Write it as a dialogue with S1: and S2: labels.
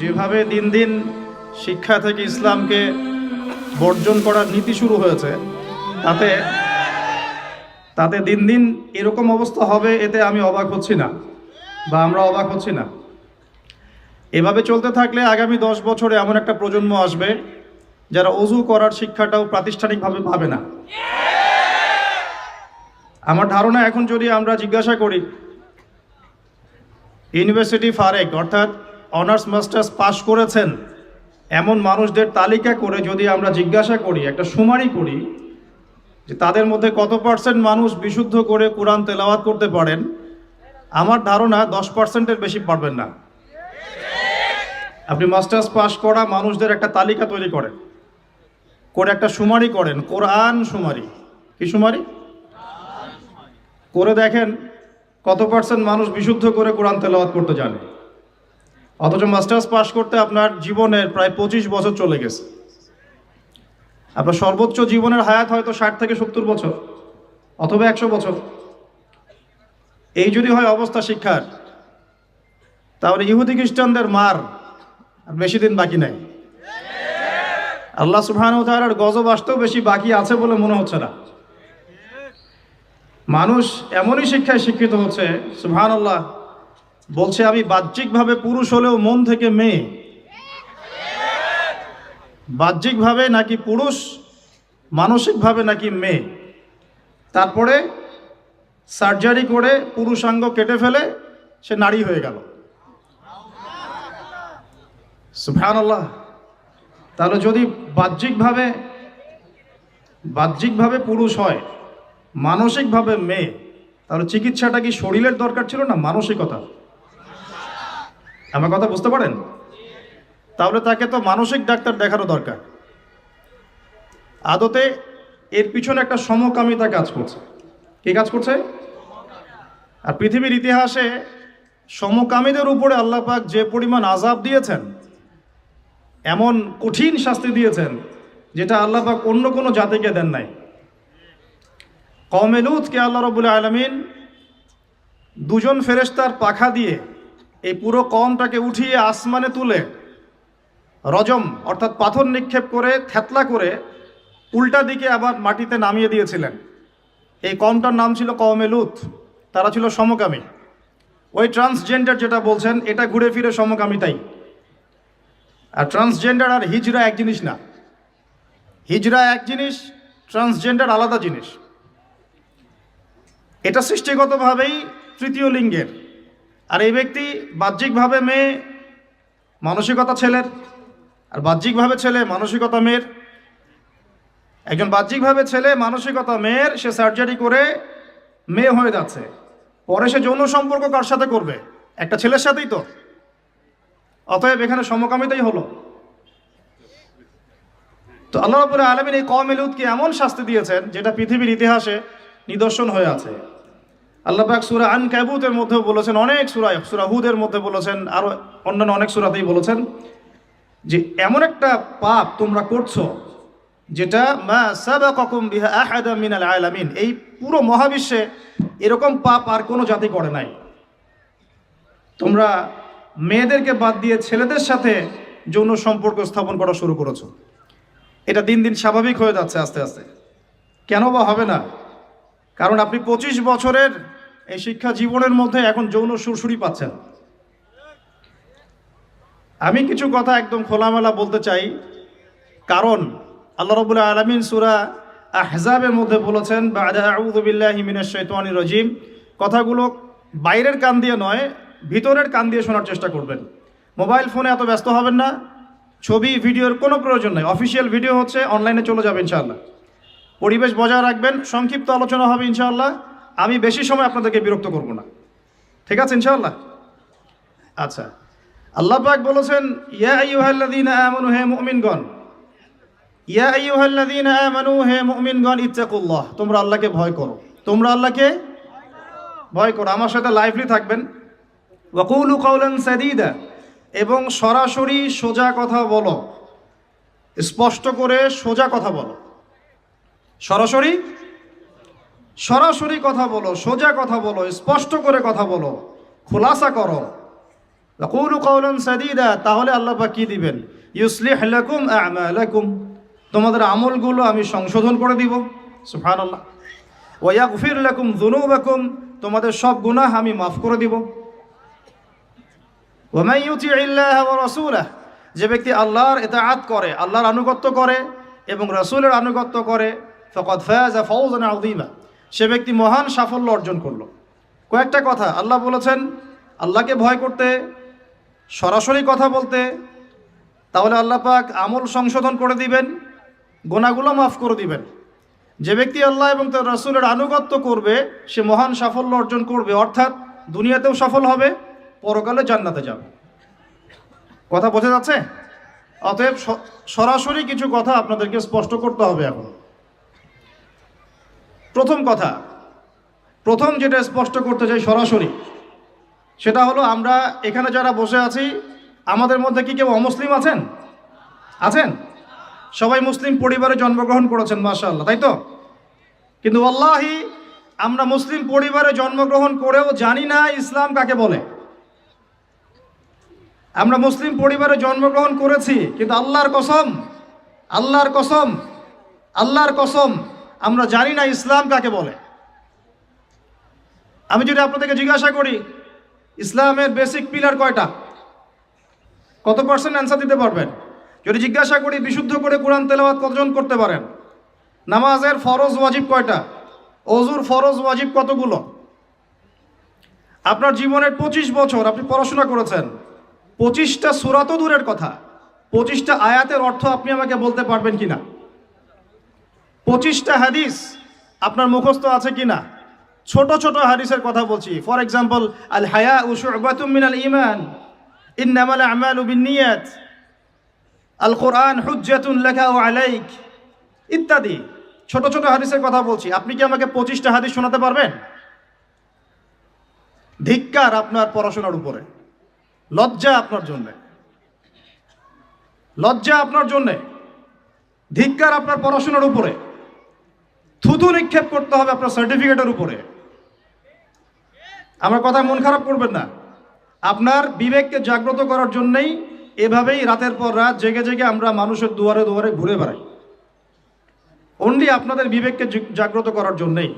S1: যেভাবে দিন দিন শিক্ষা থেকে ইসলামকে বর্জন করার নীতি শুরু হয়েছে, তাতে তাতে দিন দিন এরকম অবস্থা হবে, এতে আমি অবাক হচ্ছি না, বা আমরা অবাক হচ্ছি না। এভাবে চলতে থাকলে আগামী দশ বছরে এমন একটা প্রজন্ম আসবে, যারা অজু করার শিক্ষাটাও প্রাতিষ্ঠানিকভাবে পাবে না। আমার ধারণা এখন যদি আমরা জিজ্ঞাসা করি, ইউনিভার্সিটি ফারেক, অর্থাৎ অনার্স মাস্টার্স পাশ করেছেন, এমন মানুষদের তালিকা করে যদি আমরা জিজ্ঞাসা করি, একটা সুমারি করি, যে তাদের মধ্যে কত পার্সেন্ট মানুষ বিশুদ্ধ করে কোরআন তেলাওয়াত করতে পারেন, আমার ধারণা দশ পার্সেন্টের বেশি পারবেন না। আপনি মাস্টার্স পাস করা মানুষদের একটা তালিকা তৈরি করেন, করে একটা সুমারি করেন, কোরআন সুমারি। কি সুমারি? করে দেখেন কত পার্সেন্ট মানুষ বিশুদ্ধ করে কোরআন তেলাওয়াত করতে জানে। অথচ মাস্টার্স পাস করতে আপনার জীবনের প্রায় পঁচিশ বছর চলে গেছে। আপনার সর্বোচ্চ জীবনের হায়াত হয়তো ষাট থেকে সত্তর বছর, অথবা একশো বছর। এই যদি হয় অবস্থা শিক্ষার, তাহলে ইহুদি খ্রিস্টানদের মার আর বেশি দিন বাকি নাই। আল্লাহ তাআলার গজব আসতেও বেশি বাকি আছে বলে মনে হচ্ছে না। মানুষ এমনই শিক্ষায় শিক্ষিত হচ্ছে সুবহান আল্লাহ বলছে, আমি বাহ্যিকভাবে পুরুষ হলেও মন থেকে মেয়ে। বাহ্যিকভাবে নাকি পুরুষ, মানসিকভাবে নাকি মেয়ে? তারপরে সার্জারি করে পুরুষাঙ্গ কেটে ফেলে, সে নারী হয়ে গেল। সুফান আল্লাহ তাহলে যদি বাহ্যিকভাবে বাহ্যিকভাবে পুরুষ হয়, মানসিকভাবে মেয়ে, তাহলে চিকিৎসাটা কি শরীরের দরকার ছিল না মানসিকতা আমার কথা বুঝতে পারেন? তাহলে তাকে তো মানসিক ডাক্তার দেখানো দরকার। আদতে এর পিছনে একটা সমকামিতা কাজ করছে। কি কাজ করছে? আর পৃথিবীর ইতিহাসে সমকামীদের উপরে আল্লাহ পাক যে পরিমাণ আজাব দিয়েছেন, এমন কঠিন শাস্তি দিয়েছেন, যেটা আল্লাহ পাক অন্য কোনো জাতিকে দেন নাই। কমেলুদকে আল্লাহ রবুল্লা আলমিন দুজন ফেরেস্তার পাখা দিয়ে এই পুরো কমটাকে উঠিয়ে আসমানে তুলে রজম, অর্থাৎ পাথর নিক্ষেপ করে, থেতলা করে উল্টা দিকে আবার মাটিতে নামিয়ে দিয়েছিলেন। এই কমটার নাম ছিল কওমে লুত, তারা ছিল সমকামী। ওই ট্রান্সজেন্ডার যেটা বলছেন, এটা ঘুরে ফিরে সমকামিতাই আর ট্রান্সজেন্ডার আর হিজরা এক জিনিস না। হিজরা এক জিনিস ট্রান্সজেন্ডার আলাদা জিনিস। এটা সৃষ্টিগতভাবেই তৃতীয় লিঙ্গের। আর এই ব্যক্তি বাহ্যিকভাবে মেয়ে, মানসিকতা ছেলের, আর বাহ্যিকভাবে ছেলে, মানসিকতা মেয়ের। একজন বাহ্যিকভাবে ছেলে, মানসিকতা মেয়ের, সে সার্জারি করে মেয়ে হয়ে যাচ্ছে। পরে সে যৌন সম্পর্ক কার সাথে করবে? একটা ছেলের সাথেই তো। অতএব এখানে সমকামিতাই হলো। তো আল্লাহ রাবুল আলমিন এই কম এলুদকে এমন শাস্তি দিয়েছেন, যেটা পৃথিবীর ইতিহাসে নিদর্শন হয়ে আছে। আল্লাহ পাক সুরা আন ক্যাবুতের মধ্যেও বলেছেন, অনেক সুরায় সুরা হুদের মধ্যে বলেছেন আরও অন্যান্য অনেক সুরাতেই বলেছেন যে, এমন একটা পাপ তোমরা করছ যেটা মা সাবাকাকুম বিহা আহাদা মিনাল আলামিন। এই পুরো মহাবিশ্বে এরকম পাপ আর কোনো জাতি করে নাই। তোমরা মেয়েদেরকে বাদ দিয়ে ছেলেদের সাথে যৌন সম্পর্ক স্থাপন করা শুরু করেছ। এটা দিন দিন স্বাভাবিক হয়ে যাচ্ছে আস্তে আস্তে। কেন বা হবে না? কারণ আপনি পঁচিশ বছরের এই শিক্ষা জীবনের মধ্যে এখন যৌন সুরসুরি পাচ্ছেন। আমি কিছু কথা একদম খোলামেলা বলতে চাই। কারণ আল্লাহ রবুল্লাহ আলমিন সুরা আহজাবের মধ্যে বলেছেন বাউদুবিল্লাহিমিনাশাইতানি রজিম। কথাগুলো বাইরের কান দিয়ে নয়, ভিতরের কান দিয়ে শোনার চেষ্টা করবেন। মোবাইল ফোনে এত ব্যস্ত হবেন না। ছবি, ভিডিওর কোনো প্রয়োজন নেই। অফিসিয়াল ভিডিও হচ্ছে, অনলাইনে চলে যাবে ইনশাআল্লাহ। পরিবেশ বজায় রাখবেন। সংক্ষিপ্ত আলোচনা হবে ইনশাআল্লাহ। আমি বেশি সময় আপনাদেরকে বিরক্ত করব না। ঠিক আছে, ইনশাআল্লাহ? আচ্ছা। আল্লাহ পাক বলেছেন হে হে তোমরা আল্লাহকে ভয় করো। তোমরা আল্লাহকে ভয় করো। আমার সাথে লাইভলি থাকবেন। এবং সরাসরি সোজা কথা বলো। স্পষ্ট করে সোজা কথা বলো। সরাসরি সরাসরি কথা বলো, সোজা কথা বলো, স্পষ্ট করে কথা বলো, খোলাসা করো। ওয়াকুলু কওলান সাদীদা, তাহলে আল্লাহ পাক কি দিবেন? ইউসলিহ লাকুম আ'মালাকুম। তোমাদের আমলগুলো আমি সংশোধন করে দিব। সুবহানাল্লাহ। ওয়া ইয়াগফির লাকুম যুনুবাকুম, তোমাদের সব গুনাহ আমি মাফ করে দিব। যে ব্যক্তি আল্লাহর ইতাআত করে, আল্লাহর আনুগত্য করে এবং রাসূলের আনুগত্য করে, ফাকাদ ফাযা ফাওজান আযীমা। সে ব্যক্তি মহান সাফল্য অর্জন করল। কয়েকটা কথা, আল্লাহ বলেছেন, আল্লাহকে ভয় করতে, সরাসরি কথা বলতে, তাহলে আল্লাহ পাক আমল সংশোধন করে দিবেন, গোনাগুলো মাফ করে দিবেন। যে ব্যক্তি আল্লাহ এবং তার রসুলের আনুগত্য করবে, সে মহান সাফল্য অর্জন করবে, অর্থাৎ দুনিয়াতেও সফল হবে, পরকালে জান্নাতে যাবে। কথা বোঝা যাচ্ছে? অতএব সরাসরি কিছু কথা আপনাদেরকে স্পষ্ট করতে হবে এখন। প্রথম কথা, প্রথম যেটা স্পষ্ট করতে চাই সরাসরি, সেটা হলো আমরা এখানে যারা বসে আছি, আমাদের মধ্যে কি কেউ অমুসলিম আছেন? আছেন? সবাই মুসলিম পরিবারে জন্মগ্রহণ করেছেন, মাশাআল্লাহ, তাই তো? কিন্তু আল্লাহি আমরা মুসলিম পরিবারে জন্মগ্রহণ করেও জানি না ইসলাম কাকে বলে। আমরা মুসলিম পরিবারে জন্মগ্রহণ করেছি, কিন্তু আল্লাহর কসম আল্লাহর কসম আল্লাহর কসম আমরা জানি না ইসলাম কাকে বলে। আমি যদি আপনাদেরকে জিজ্ঞাসা করি, ইসলামের বেসিক পিলার কয়টা? কত পার্সেন্ট অ্যান্সার দিতে পারবেন? যদি জিজ্ঞাসা করি, বিশুদ্ধ করে কোরআন তেলাওয়াত কতজন করতে পারেন? নামাজের ফরজ ওয়াজিব কয়টা? অজুর ফরজ ওয়াজিব কতগুলো? আপনার জীবনের পঁচিশ বছর আপনি পড়াশোনা করেছেন, পঁচিশটা সুরাত দূরের কথা, পঁচিশটা আয়াতের অর্থ আপনি আমাকে বলতে পারবেন কিনা? পঁচিশটা হাদিস আপনার মুখস্থ আছে কিনা? ছোট ছোট হাদিসের কথা বলছি। ফর এক্সাম্পল আল হায়া উশুবাতুম মিনাল ইমান ইন্নামাল আমালু বিন্নিয়াত আল কোরআন হুজ্জাতুন লেখা ও আলাইক, ইত্যাদি। ছোট ছোট হাদিসের কথা বলছি। আপনি কি আমাকে পঁচিশটা হাদিস শোনাতে পারবেন? ধিক্কার আপনার পড়াশোনার উপরে। লজ্জা আপনার জন্যে। লজ্জা আপনার জন্যে। ধিক্কার আপনার পড়াশোনার উপরে। থুতু নিক্ষেপ করতে হবে আপনার সার্টিফিকেটের উপরে। আমার কথায় মন খারাপ করবেন না। আপনার বিবেককে জাগ্রত করার জন্যই এভাবেই রাতের পর রাত জেগে জেগে আমরা মানুষের দুয়ারে দুয়ারে ঘুরে বেড়াই। অনলি আপনাদের বিবেককে জাগ্রত করার জন্যই।